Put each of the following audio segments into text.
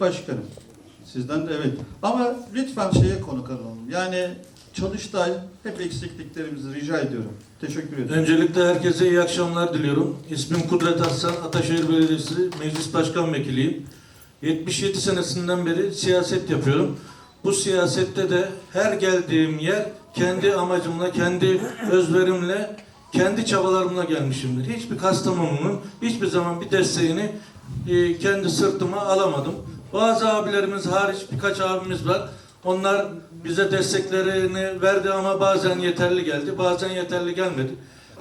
Başkanım, sizden de evet. Ama lütfen şeye konu kalalım. Yani Çalıştay hep eksikliklerimizi rica ediyorum. Teşekkür ederim. Öncelikle herkese iyi akşamlar diliyorum. İsmim Kudret Aslan, Ataşehir Belediyesi Meclis Başkan Vekiliyim. 77 senesinden beri siyaset yapıyorum. Bu siyasette de her geldiğim yer kendi amacımla, kendi özverimle, kendi çabalarımla gelmişimdir. Hiçbir Kastamonu'nun hiçbir zaman bir desteğini e, kendi sırtıma alamadım. Bazı abilerimiz hariç birkaç abimiz var. Onlar bize desteklerini verdi ama bazen yeterli geldi, bazen yeterli gelmedi.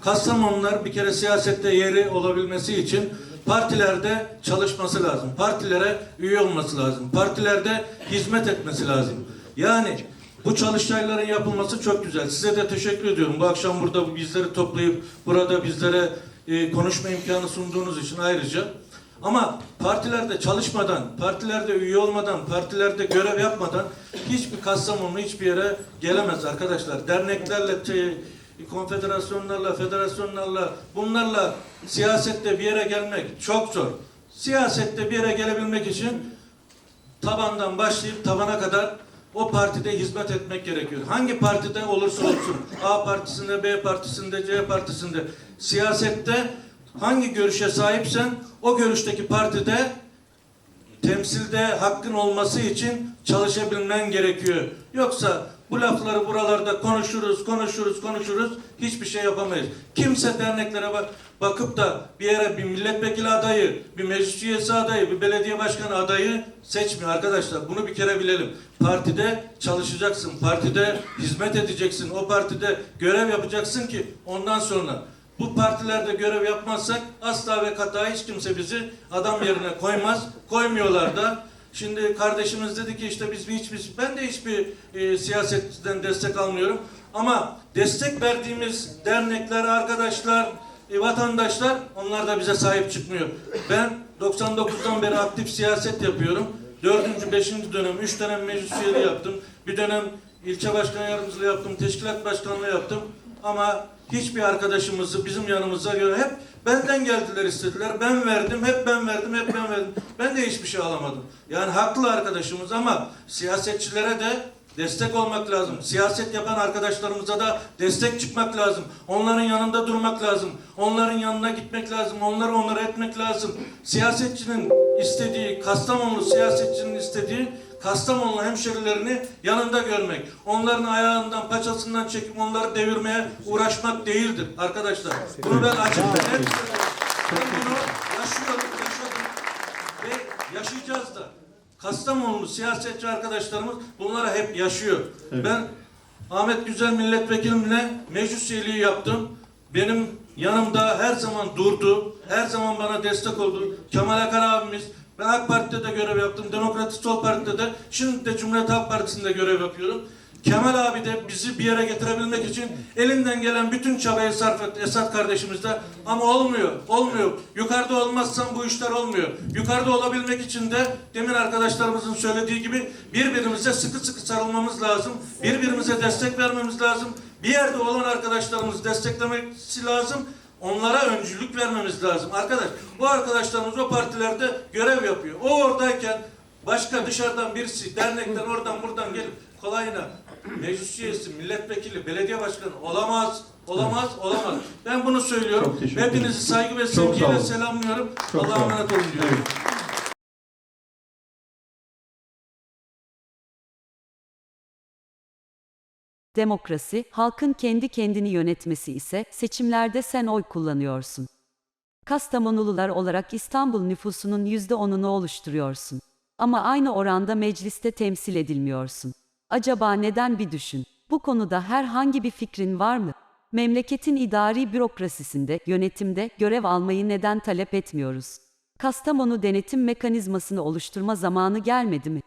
Kastamonular bir kere siyasette yeri olabilmesi için partilerde çalışması lazım. Partilere üye olması lazım. Partilerde hizmet etmesi lazım. Yani bu çalıştayların yapılması çok güzel. Size de teşekkür ediyorum. Bu akşam burada bizleri toplayıp burada bizlere e, konuşma imkanı sunduğunuz için ayrıca. Ama partilerde çalışmadan, partilerde üye olmadan, partilerde görev yapmadan hiçbir Kastamonu hiçbir yere gelemez arkadaşlar. Derneklerle, şey, konfederasyonlarla, federasyonlarla, bunlarla siyasette bir yere gelmek çok zor. Siyasette bir yere gelebilmek için tabandan başlayıp tabana kadar o partide hizmet etmek gerekiyor. Hangi partide olursa olsun, A partisinde, B partisinde, C partisinde, siyasette hangi görüşe sahipsen o görüşteki partide temsilde hakkın olması için çalışabilmen gerekiyor. Yoksa bu lafları buralarda konuşuruz, konuşuruz, konuşuruz, hiçbir şey yapamayız. Kimse derneklere bak, bakıp da bir yere bir milletvekili adayı, bir meclis üyesi adayı, bir belediye başkanı adayı seçmiyor arkadaşlar. Bunu bir kere bilelim. Partide çalışacaksın, partide hizmet edeceksin, o partide görev yapacaksın ki ondan sonra bu partilerde görev yapmazsak asla ve kata hiç kimse bizi adam yerine koymaz. Koymuyorlar da. Şimdi kardeşimiz dedi ki işte biz hiçbir, ben de hiçbir e, siyasetten destek almıyorum. Ama destek verdiğimiz dernekler, arkadaşlar, e, vatandaşlar onlar da bize sahip çıkmıyor. Ben 99'dan beri aktif siyaset yapıyorum. Dördüncü, beşinci dönem, üç dönem meclis üyeliği yaptım. Bir dönem ilçe başkan yardımcılığı yaptım, teşkilat başkanlığı yaptım. Ama hiçbir arkadaşımızı bizim yanımıza göre hep benden geldiler istediler. Ben verdim, hep ben verdim, hep ben verdim. Ben de hiçbir şey alamadım. Yani haklı arkadaşımız ama siyasetçilere de destek olmak lazım. Siyaset yapan arkadaşlarımıza da destek çıkmak lazım. Onların yanında durmak lazım. Onların yanına gitmek lazım. Onları onları etmek lazım. Siyasetçinin istediği, Kastamonu siyasetçinin istediği Kastamonu hemşerilerini yanında görmek. Onların ayağından, paçasından çekip onları devirmeye uğraşmak değildir arkadaşlar. Bunu ben açık net. Ben bunu yaşıyorum, yaşadım ve yaşayacağız da. Kastamonulu siyasetçi arkadaşlarımız bunlara hep yaşıyor. Evet. Ben Ahmet Güzel milletvekilimle meclis üyeliği yaptım. Benim yanımda her zaman durdu. Her zaman bana destek oldu. Kemal Akar abimiz. Ben AK Parti'de de görev yaptım. Demokratik Sol Parti'de de. Şimdi de Cumhuriyet Halk Partisi'nde görev yapıyorum. Kemal abi de bizi bir yere getirebilmek için elinden gelen bütün çabayı sarf etti Esat kardeşimiz de. Ama olmuyor, olmuyor. Yukarıda olmazsan bu işler olmuyor. Yukarıda olabilmek için de demin arkadaşlarımızın söylediği gibi birbirimize sıkı sıkı sarılmamız lazım. Birbirimize destek vermemiz lazım. Bir yerde olan arkadaşlarımız desteklemesi lazım. Onlara öncülük vermemiz lazım. Arkadaş, bu arkadaşlarımız o partilerde görev yapıyor. O oradayken başka dışarıdan birisi dernekten oradan buradan gelip kolayına meclis üyesi, milletvekili, belediye başkanı olamaz, olamaz, olamaz. Ben bunu söylüyorum. Hepinizi saygı ve sevgiyle selamlıyorum. Allah'a emanet olun diyorum. Evet. Demokrasi, halkın kendi kendini yönetmesi ise seçimlerde sen oy kullanıyorsun. Kastamonulular olarak İstanbul nüfusunun %10'unu oluşturuyorsun. Ama aynı oranda mecliste temsil edilmiyorsun. Acaba neden bir düşün. Bu konuda herhangi bir fikrin var mı? Memleketin idari bürokrasisinde, yönetimde görev almayı neden talep etmiyoruz? Kastamonu denetim mekanizmasını oluşturma zamanı gelmedi mi?